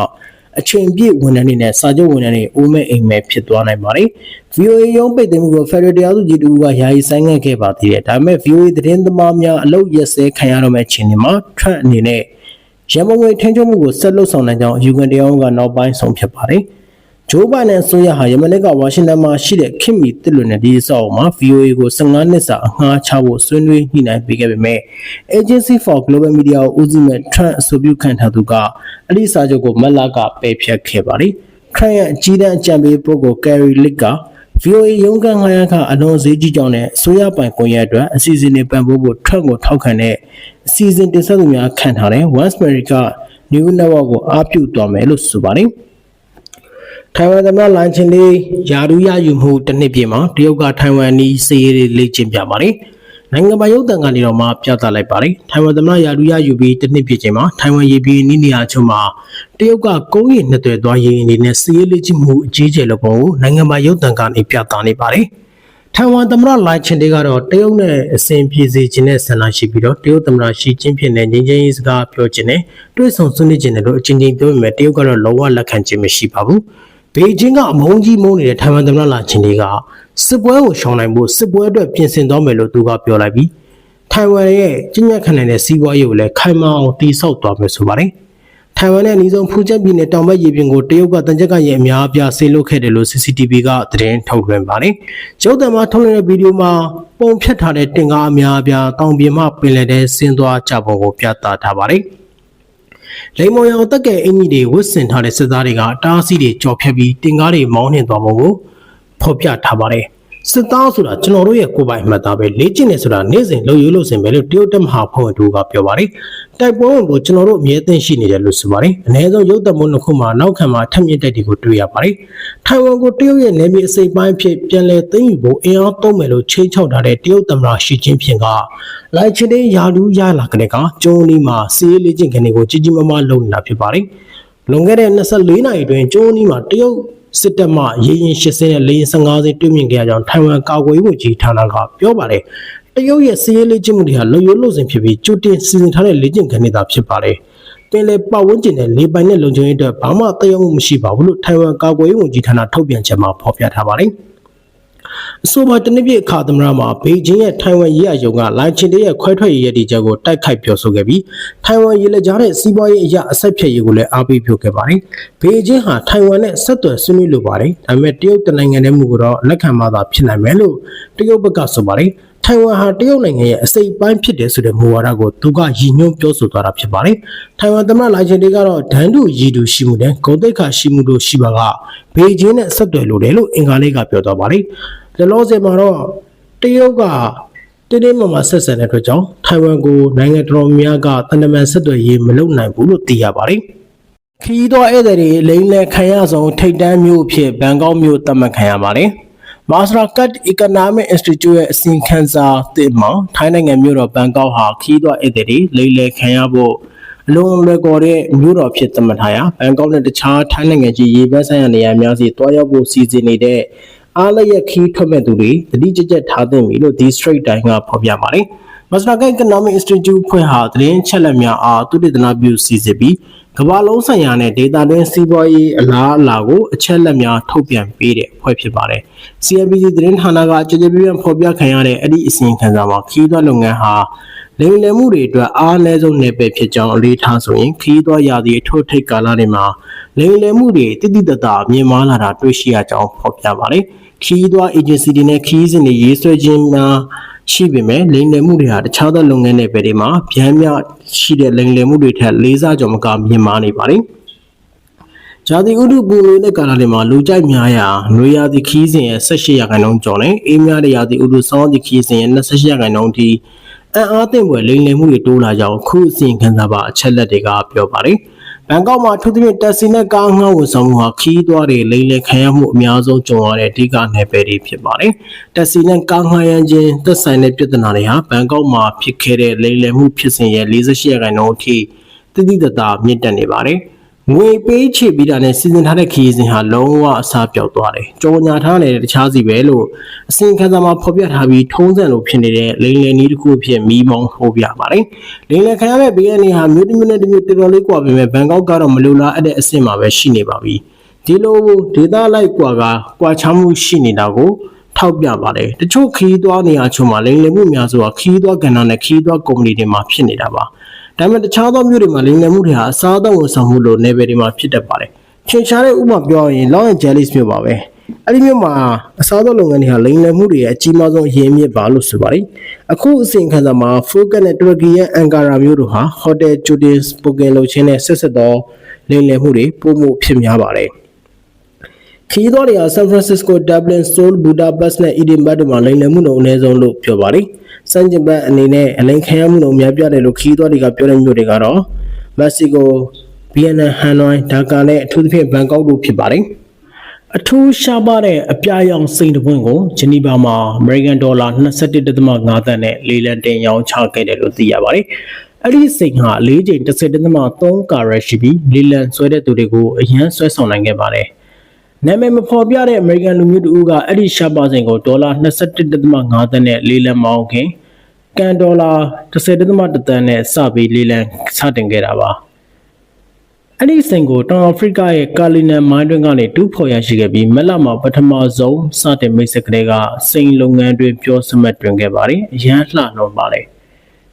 အချိန်ပြည့်ဝန်ထမ်းတွေနဲ့စာချုပ်ဝန်ထမ်းတွေအိုးမဲ့အိမ်မဲ့ဖြစ်သွားနိုင်ပါတယ်။ VOA ရုံးပိတ်သိမ်းမှုကို Federal တရားသူကြီးတူကယာယီဆိုင်ငံ့ခဲ့ပါသေးတယ်။ဒါပေမဲ့ VOA သတင်းသမားများအလုပ်ရက်စဲခံရတော့မဲ့အချိန်ဒီမှာ Trump အနေနဲ့ရမငွေထင်းချုံမှုကိုဆက်လုပ်ဆောင်နိုင်ကြောင်းအယူခံတရားရုံးကနောက်ပိုင်းဆုံးဖြတ်ပါတယ်။ ဂျိုးဘိုင်ဒန်ဆိုရဟာယမနက်ကဝါရှင်တန်မှာရှိတဲ့ခင်မီတစ်လွန်တဲ့ဒီအဆောက်အအုံမှာ VOA ကို15နှစ်စာအငှားချဖို့ဆွေးနွေးညှိနှိုင်းပေးခဲ့ပေမဲ့ Agency for Global Media ကိုဦးစီးမဲ့ Trump အဆိုပြုခံထားသူကအဲ့ဒီစာချုပ်ကိုမက်လာကပယ်ဖျက်ခဲ့ပါတယ်။ Trump ရဲ့အကြီးတန်းအကြံပေးပုဂ္ဂိုလ် Kerry Lick က VOA ရုံးခန်းငှားရမ်းခအလွန်ဈေးကြီးကြောင်းနဲ့အစိုးရပိုင်ကွန်ရက်အတွက်အစီအစဉ်တွေပံ့ပိုးဖို့ Trump ကိုထောက်ခံတဲ့အစီအစဉ်တင်ဆက်သူများခံထားတဲ့ Once America New Network ကိုအားပြုသွားမယ်လို့ဆိုပါတယ်။ ထိုင်ဝမ်သမ္မတလိုင်ချင်လေးယာရူးရယူမှုတစ်နှစ်ပြည့်မှာတရုတ်ကထိုင်ဝမ်နီးစီးရေးလေ့ကျင့်ပြပါတယ်။နိုင်ငံပိုင်ရုပ်သံကနေတော့မှပြသလိုက်ပါတယ်။ထိုင်ဝမ်သမ္မတယာရူးရယူပြီးတစ်နှစ်ပြည့်ချိန်မှာထိုင်ဝမ်ရေပြည်နီးနေရာချုံမှာတရုတ်ကကုန်းရည်နှစ်သွယ်သွားရေးအနေနဲ့စီးရေးလေ့ကျင့်မှုအကြီးအကျယ်လုပ်ပုံကိုနိုင်ငံပိုင်ရုပ်သံကနေပြသနေပါတယ်။ထိုင်ဝမ်သမ္မတလိုင်ချင်တေကတော့တရုတ်နဲ့အစဉ်ပြေစေခြင်းနဲ့ဆန္ဒရှိပြီးတော့တရုတ်သမ္မတရှီကျင်းဖြစ်တဲ့ငြိမ်းချမ်းရေးစကားပြောခြင်းနဲ့တွဲဆုံဆွေးနွေးခြင်းတွေလို့အချင်းချင်းပြောပေမဲ့တရုတ်ကတော့လုံးဝလက်ခံခြင်းမရှိပါဘူး။ ဘေကျင်းကအမုန်းကြီးမုန်းနေတဲ့ထိုင်ဝမ်သမ္မတလာချင်တွေကစစ်ပွဲကိုရှောင်နိုင်ဖို့စစ်ပွဲအတွက်ပြင်ဆင်သွားမယ်လို့သူကပြောလိုက်ပြီးထိုင်ဝမ်ရဲ့ကျဉ်းညက်ခံနိုင်တဲ့စီးပွားရေးကိုလည်းခိုင်မာအောင်တည်ဆောက်သွားမယ်ဆိုပါတယ်။ထိုင်ဝမ်နဲ့အနီးဆုံးဖူကျက်ပြည်နယ်တောင်ဘက်ရေပြင်ကိုတရုတ်ကတန်ကြက်ကရဲ့အများအပြားဆေးလွတ်ခဲ့တယ်လို့ CCTV ကသတင်းထုတ်လွှင့်ပါတယ်။ရုပ်သံမှာထုတ်လွှင့်တဲ့ဗီဒီယိုမှာပုံဖြတ်ထားတဲ့တင်ကားအများအပြားတောင်ပြင်မှပင်လယ်ထဲဆင်းသွားကြပုံကိုပြသထားပါတယ်။ လိမ္မော်ရောင်တက်ကဲအင်ကြီးတွေဝတ်ဆင်ထားတဲ့စစ်သားတွေကတားအဆီးတွေကြော်ဖြတ်ပြီးတင်ကားတွေမောင်းနှင်သွားပုံကိုဖော်ပြထားပါတယ်။ စစ်သားဆိုတာကျွန်တော်တို့ရဲ့ကိုယ်ပိုင်အမှတ်သားပဲလေ့ကျင့်နေဆိုတာနေ့စဉ်လှုပ်ရွလို့စင်ပဲလို့တရုတ်တမဟာဖုံးတို့ကပြောပါတယ်တိုက်ပွဲဝင်ဖို့ကျွန်တော်တို့အမြဲတမ်းရှိနေတယ်လို့ဆိုပါတယ်အ ਨੇ ဆုံးရုပ်သံမုံနှစ်ခုမှာနောက်ခံမှာထပ်မြင့်တိုက်တွေကိုတွေ့ရပါတယ်ထိုင်ဝမ်ကိုတရုတ်ရဲ့နယ်မြေအစိပ်ပိုင်းဖြစ်ပြန်လည်သိမ်းယူဖို့အင်အားသုံးမယ်လို့ချိန်ချောက်ထားတဲ့တရုတ်သမ္မတရှီကျင်းဖျင်ကလိုက်ချင်တဲ့ယာလူးရလာတဲ့ကကျုံးနီးမှာစီးလေးချင်းကနေကိုကြီးကြီးမားမားလုပ်နေတာဖြစ်ပါတယ်လွန်ခဲ့တဲ့24နာရီတွင်ကျုံးနီးမှာတရုတ် စစ်တပ်မှရေရင်80နဲ့လေရင်15စင်းတွေ့မြင်ခဲ့ရကြောင်းထိုင်ဝမ်ကာကွယ်ရေးဝန်ကြီးဌာနကပြောပါတယ်။တရုတ်ရဲ့စီးရဲလေ့ကျင့်မှုတွေဟာလုံယုံလို့စဉ်ဖြစ်ပြီးကြိုတင်စီစဉ်ထားတဲ့လေ့ကျင့်ခန်းတွေသာဖြစ်ပါတယ်။ပင်လယ်ပတ်ဝန်းကျင်နဲ့လေပိုင်နဲ့လုံခြုံရေးအတွက်ဘာမှတည်ရောက်မှုမရှိပါဘူးလို့ထိုင်ဝမ်ကာကွယ်ရေးဝန်ကြီးဌာနထုတ်ပြန်ချက်မှာဖော်ပြထားပါတယ်။ အဆိုပါတနည်းပြအခါသမရမှာဘေကျင်းရဲ့ထိုင်ဝမ်ရေးအယုံကလိုင်ချင်တဲ့ရဲ့ခွဲထွက်ရေးရည်တည်ချက်ကိုတိုက်ခိုက်ပြောဆိုခဲ့ပြီးထိုင်ဝမ်ရေးလက်ကြားတဲ့စီးပွားရေးအရာအဆက်ဖြတ်ရေးကိုလည်းအားပေးပြောခဲ့ပါတယ်။ဘေကျင်းဟာထိုင်ဝမ်နဲ့ဆက်သွယ်ဆွေးနွေးလိုပါတယ်။ဒါပေမဲ့တရုတ်တနိုင်ငံနဲ့မှုကတော့လက်ခံမှသာဖြစ်နိုင်မယ်လို့တရုတ်ဘက်ကဆိုပါတယ်။ထိုင်ဝမ်ဟာတရုတ်နိုင်ငံရဲ့အစိပ်ပိုင်းဖြစ်တယ်ဆိုတဲ့မူဝါဒကိုသူကရည်ညွှန်းပြောဆိုသွားတာဖြစ်ပါတယ်။ထိုင်ဝမ်သမ္မတလိုင်ချင်တေကတော့ဒန်းတူရည်တူရှိမှုနဲ့ဂုံတိတ်ခါရှိမှုတို့ရှိပါကဘေကျင်းနဲ့ဆက်သွယ်လိုတယ်လို့အင်္ဂါလေးကပြောသွားပါတယ်။ လောလောဆယ်မှာတော့တရုတ်ကတင်းတင်းမာမာဆက်ဆံတဲ့အတွက်ကြောင့်ထိုင်ဝမ်ကိုနိုင်ငံတော်များကတန်တမန်ဆက်သွယ်ရေးမလုပ်နိုင်ဘူးလို့သိရပါတယ်။ခီးသောဧည့်သည်တွေလိမ့်လဲခံရဆုံးထိတ်တန်းမျိုးအဖြစ်ဘန်ကောက်မြို့သတ်မှတ်ခံရပါတယ်။ Mastercard Economic Institute ရဲ့အစီရင်ခံစာသစ်မှာထိုင်းနိုင်ငံမြို့တော်ဘန်ကောက်ဟာခီးသောဧည့်သည်တွေလိမ့်လဲခံရဖို့အလုံးလွယ်ကော်တဲ့မြို့တော်ဖြစ်သတ်မှတ်ထားရာဘန်ကောက်နဲ့တခြားထိုင်းနိုင်ငံကြီးရေပန်းဆိုင်ရာနေရာများစီတွားရောက်ဖို့စီစဉ်နေတဲ့ အားလျက်ခီးထွက်မဲ့သူတွေတတိကျကျထားသင့်ပြီလို့ဒီ straight time ကဖော်ပြပါတယ်။ Mastercard Economic Institute ဖွဲ့ဟာသတင်းချက်လက်များအားသုတေသနပြုစီစစ်ပြီး ကကမ္ဘာလုံးဆိုင်ရာနဲ့ဒေတာတွင်းစီးပွားရေးအလားအလာကိုအချက်လက်များထုတ်ပြန်ပေးတဲ့ဖွဲ့ဖြစ်ပါတယ်။ CNBC သတင်းဌာနကကြေကြေပြပြဖော်ပြခံရတဲ့အဲ့ဒီအစီရင်ခံစာမှာခီးသွွားလုပ်ငန်းဟာလိမ်လည်မှုတွေအတွက်အားနည်းဆုံးနယ်ပယ်ဖြစ်ကြောင်းအလေးထားဆိုရင်ခီးသွွားရာသီအထိုးထိပ်ကာလတွေမှာလိမ်လည်မှုတွေတိတိတတ်တာမြင်မာလာတာတွေ့ရှိရကြောင်းဖော်ပြပါတယ်။ခီးသွွား agency တွေနဲ့ခီးစဉ်တွေရေးဆွဲခြင်းများ ရှိပေမဲ့လိမ်လည်မှုတွေဟာတခြားသောလုပ်ငန်းတွေပဲတွေမှာဗျမ်းမြရှိတဲ့လိမ်လည်မှုတွေထက်လေးစားကြော်မကမြင်မာနေပါတယ်။ဂျာတိဥဒုပူလို့တဲ့ကာလတွေမှာလူကြိုက်များရာနွေရာသီခီးစဉ်ရဲ့18ရာခိုင်နှုန်းကျော်နဲ့အေးများတဲ့ရာသီဥဒုစောင်းသီခီးစဉ်ရဲ့28ရာခိုင်နှုန်းထိအံ့အားသင့်ဖွယ်လိမ်လည်မှုတွေတိုးလာကြောင်းခုအစီရင်ခံစာပါအချက်လက်တွေကပြောပါတယ်။ ဘန်ကောက်မှာထူးထူးဖြင့်တက်စီနဲ့ကားငှားဝန်ဆောင်မှုဟာခီးသွားတွေလိမ်လည်ခံရမှုအများဆုံးကြုံရတဲ့အဓိကနယ်ပယ်တွေဖြစ်ပါတယ်။တက်စီနဲ့ကားငှားရမ်းခြင်းသက်ဆိုင်တဲ့ပြဿနာတွေဟာဘန်ကောက်မှာဖြစ်ခဲ့တဲ့လိမ်လည်မှုဖြစ်စဉ်ရဲ့48ရာခိုင်နှုန်းအထိတိတိတတ်တာမြင့်တက်နေပါတယ်။ ငွေပေးချေပြီးတာနဲ့စီစဉ်ထားတဲ့ခရီးစဉ်ဟာလုံးဝအစားပြောက်သွားတယ်။ကြော်ညာထားနေတဲ့တခြားစီပဲလို့အစီရင်ခံစာမှာဖော်ပြထားပြီးထုံးစံလိုဖြစ်နေတဲ့လိန်လယ်နည်းတစ်ခုဖြစ်မီးမောင်းထိုးပြပါတယ်။လိန်လယ်ခံရတဲ့ဘေးအနေဟာမြို့တစ်မြို့နဲ့တစ်မြို့တော်တော်လေးကွာပေမဲ့ဘန်ကောက်ကတော့မလိုလားအပ်တဲ့အဆင့်မှာပဲရှိနေပါပြီ။ဒီလိုဒေသလိုက်ကွာကကွာခြားမှုရှိနေတာကိုထောက်ပြပါတယ်တချို့ခီးသွွားနေရာချို့မှာလိမ်လည်မှုများစွာခီးသွွားကဏ္ဍနဲ့ခီးသွွားကုမ္ပဏီတွေမှာဖြစ်နေတာပါ ဒါပေမဲ့တခြားသောမြို့တွေမှာလိမ်လည်မှုတွေဟာအစားအသောက်ဝန်ဆောင်မှုလို level တွေမှာဖြစ်တတ်ပါတယ်ထင်ရှားတဲ့ဥပမာပြောရင် Long and Jellies မြို့ပါပဲအဲ့ဒီမြို့မှာအစားအသောက်လုပ်ငန်းတွေဟာလိမ်လည်မှုတွေရဲ့အကြီးမားဆုံးအရင်းမြစ်ပါလို့ဆိုပါတယ်အခုအစဉ်ခံစာမှာ Focus နဲ့ Turkey ရဲ့ Ankara မြို့တို့ဟာ Hotel Judin Spoken လုပ်ခြင်းနဲ့ဆက်ဆက်သောလိမ်လည်မှုတွေပုံမှုဖြစ်များပါတယ် ခရီးသွားတွေဟာ San Francisco, Dublin, Seoul, Budapest နဲ့ Edinburgh တို့မှာလိမ်လည်မှုနှုန်းအနည်းဆုံးလို့ပြောပါတယ်။စံကျင်ဘတ်အနေနဲ့အလိမ်ခံရမှုနှုန်းများပြားတယ်လို့ခရီးသွားတွေကပြောတဲ့မြို့တွေကတော့ Mexico, Vienna, Hanoi, Dhaka နဲ့အထူးသဖြင့်ဘန်ကောက်တို့ဖြစ်ပါတယ်။အထူးရှားပါတဲ့အပြာရောင်စိန်တပွင့်ကိုဂျနီဗာမှာ American Dollar 21.5သန်းနဲ့လေလံတင်ရောင်းချခဲ့တယ်လို့သိရပါတယ်။အဲ့ဒီစိန်ဟာ၄ချိန်10.3ကာရက်ရှိပြီးလေလံဆွဲတဲ့သူတွေကိုအရန်ဆွဲဆောင်နိုင်ခဲ့ပါတယ်။ နာမည်မဖော်ပြတဲ့အမေရိကန်လူမျိုးတူကအဲ့ဒီရှာပါစင်ကိုဒေါ်လာ21.5သန်းနဲ့လေးလံမောင်းခင်ကန်ဒေါ်လာ10.1သန်းနဲ့စပြီးလေးလံစတင်ခဲ့တာပါအဲ့ဒီစင်ကိုတောင်အာဖရိကရဲ့ကာလီနန်မိုင်းတွင်းကနေတူးဖော်ရရှိခဲ့ပြီးမက်လမှာပထမဆုံးစတင်မိတ်ဆက်ကလေးကစိန်လုပ်ငန်းတွင်ပြောစမှတ်တွင်ခဲ့ပါတယ်အရန်လှတော့ပါလေ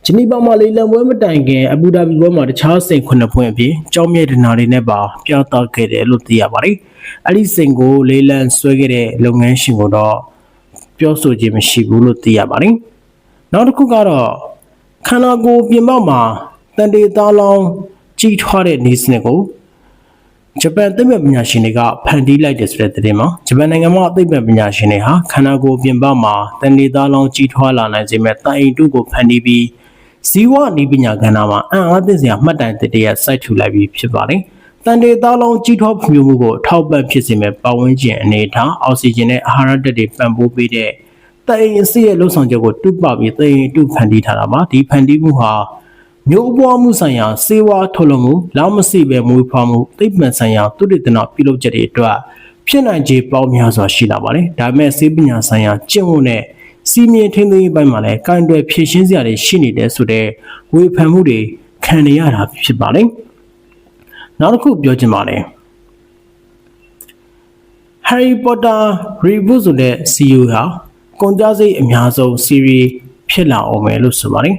ဂျနီဗာမှာလေလံပွဲမတိုင်ခင်အဘူဒါဘီပွဲမှာတခြားစိန်ခုနှစ်ဖွင့်အပြင်ကြောင်းမြဲဒနာတွေနဲ့ပါပြသခဲ့တယ်လို့သိရပါတယ်။ အဲ့ဒီစိန်ကိုလေးလံဆွဲခဲ့တဲ့လုပ်ငန်းရှင်ကတော့ပြောဆိုခြင်းမရှိဘူးလို့သိရပါတယ်။နောက်တစ်ခုကတော့ခန္ဓာကိုယ်ပြင်ပမှာတန်တေသားလောင်းကြီးထွားတဲ့နေစနစ်ကိုဂျပန်သိပ္ပံပညာရှင်တွေကဖန်တီးလိုက်တယ်ဆိုတဲ့သတင်းမှာဂျပန်နိုင်ငံမှာသိပ္ပံပညာရှင်တွေဟာခန္ဓာကိုယ်ပြင်ပမှာတန်တေသားလောင်းကြီးထွားလာနိုင်စေမဲ့တိုင်အိမ်တုကိုဖန်တီးပြီးဇီဝနိပညာကဏ္ဍမှာအံ့အားသင့်စရာမှတ်တိုင်တတရစိုက်ထူလိုက်ပြီးဖြစ်ပါတယ်။ တန်တေသားလုံးကြီးထွားဖွံ့ဖြိုးမှုကိုထောက်ပံ့ဖြစ်စေမဲ့ပတ်ဝန်းကျင်အနေထားအောက်ဆီဂျင်နဲ့အာဟာရဓာတ်တွေပံ့ပိုးပေးတဲ့တိုင်အစီရဲ့လှုပ်ဆောင်ချက်ကိုတူပပြီးတိုင်တူဖန်တီးထားတာပါဒီဖန်တီးမှုဟာမျိုးပွားမှုဆိုင်ရာစေဝါထုတ်လုပ်မှုလောက်မစိပဲမွေးဖွားမှုသိပ္ပံဆိုင်ရာသုတေသနပြုလုပ်ချက်တွေအတွက်ဖြစ်နိုင်ခြေပေါင်းများစွာရှိလာပါတယ်ဒါပေမဲ့စေပညာဆိုင်ရာကျင့်ဝတ်နဲ့စီမင်းထင်းသိမ်းပိုင်းမှာလည်းကင်တွယ်ဖြည့်ရှင်းစရာတွေရှိနေတယ်ဆိုတဲ့ဝေဖန်မှုတွေခံနေရတာဖြစ်ပါတယ်။ နောက်တစ်ခုပြောချင်ပါတယ် Harry Potter reboot ဆိုတဲ့ CEO ဟာကုန်ကြစိတ်အများဆုံး series ဖြစ်လာအောင်မယ်လို့ဆိုပါတယ်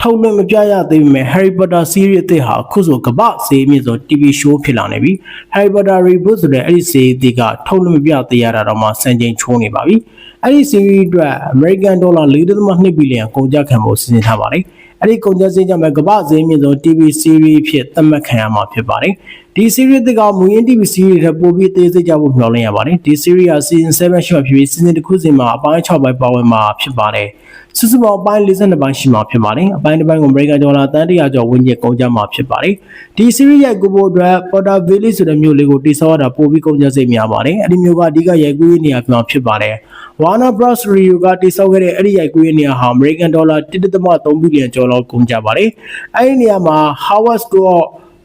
ထုတ်လွှင့်မပြရသေးပေမဲ့ Harry Potter series အသစ်ဟာအခုဆိုကမ္ဘာဈေးမြင့်ဆုံး TV show ဖြစ်လာနေပြီ Harry Potter reboot ဆိုတဲ့အဲ့ဒီ series အသစ်ကထုတ်လွှင့်မပြသေးရတာတော့မှစံချိန်ချိုးနေပါပြီအဲ့ဒီ series အတွက် American dollar 4.2ဘီလီယံကုန်ကျခံဖို့စီစဉ်ထားပါတယ် အဲ့ဒီကုန်ကျစရိတ်ကြောင့်ပဲကမ္ဘာဈေးမြင့်ဆုံး TV series ဖြစ်သတ်မှတ်ခံရမှာဖြစ်ပါတယ်ဒီ series တကမူရင်း TV series တွေပိုပြီးသေးစိတ်ကြဖို့မျှော်လင့်ရပါတယ်ဒီ series က season 7ရှိမှဖြစ်ပြီး season တစ်ခုစီမှာအပိုင်း6ပိုင်းပါဝင်မှာဖြစ်ပါတယ်စုစုပေါင်းအပိုင်း42ပိုင်းရှိမှာဖြစ်ပါတယ်အပိုင်းတစ်ပိုင်းကို American Dollar တန်တရာကျော်ဝန်းကျင်ကုန်ကျမှာဖြစ်ပါတယ်ဒီ series ရိုက်ကူဖို့အတွက် Porter Valley ဆိုတဲ့မြို့လေးကိုတိစောရတာပိုပြီးကုန်ကျစရိတ်များပါတယ်အဲ့ဒီမြို့ကအဓိကရိုက်ကူးရေးနေရာပြောင်းဖြစ်ပါတယ် Warner Bros. Studio ကတိစောခဲ့တဲ့အဲ့ဒီရိုက်ကူးရေးနေရာဟာ American Dollar 1.3ဘီလီယံကျော်လောက်ကုန်ကျပါတယ်အဲ့ဒီနေရာမှာ Howard School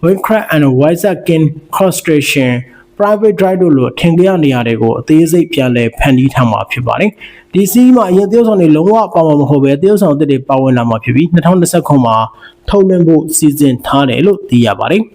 Wincraft and Weisakin Construction private drive တို့လိုထင်ကြရနေရာတွေကိုအသေးစိတ်ပြန်လည်ဖန်တီးထားမှာဖြစ်ပါတယ်။ဒီစီးမှာအရင်တရုတ်ဆောင်တွေလုံးဝပါဝင်မဟုတ်ပဲတရုတ်ဆောင်အသစ်တွေပါဝင်လာမှာဖြစ်ပြီး2029မှာထုတ်လွှင့်ဖို့စီစဉ်ထားတယ်လို့သိရပါတယ်။